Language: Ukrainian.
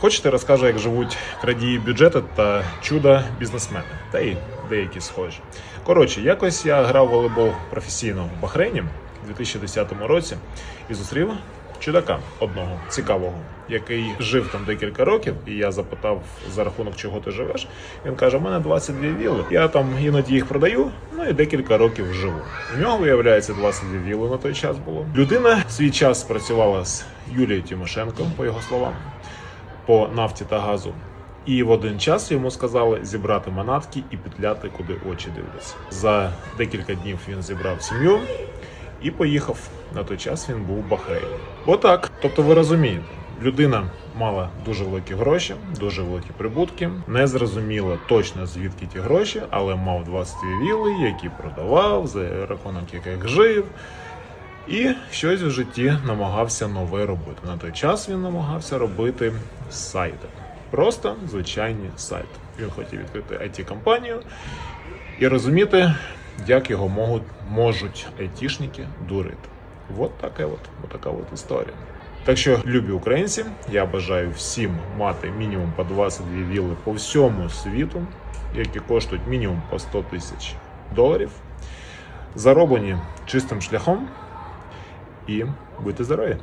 Хочете, розкажу, як живуть крадії бюджету та чудо бізнесмени, та й деякі схожі. Коротше, якось я грав волейбол професійно в Бахрейні у 2010 році і зустрів чудака одного цікавого, який жив там декілька років, і я запитав за рахунок чого ти живеш. Він каже: у мене 22 вілли. Я там іноді їх продаю, ну і декілька років живу. У нього виявляється 22 вілли на той час було. Людина в свій час працювала з Юлією Тимошенко, по його словам, по нафті та газу. І в один час йому сказали зібрати манатки і петляти, куди очі дивляться. За декілька днів він зібрав сім'ю і поїхав. На той час він був в. Отак. Тобто, ви розумієте, людина мала дуже великі гроші, дуже великі прибутки. Не зрозуміло точно звідки ті гроші, але мав 22 віли, які продавав, за рахунок яких жив. І щось в житті намагався нове робити. На той час він намагався робити сайти. Просто звичайні сайти. Він хотів відкрити it компанію і розуміти, як його можуть, можуть айтішники дурити. От така от, от така от історія. Так що, любі українці, я бажаю всім мати мінімум по 22 вілли по всьому світу, які коштують мінімум по 100 тисяч доларів, зароблені чистим шляхом і будьте здорові!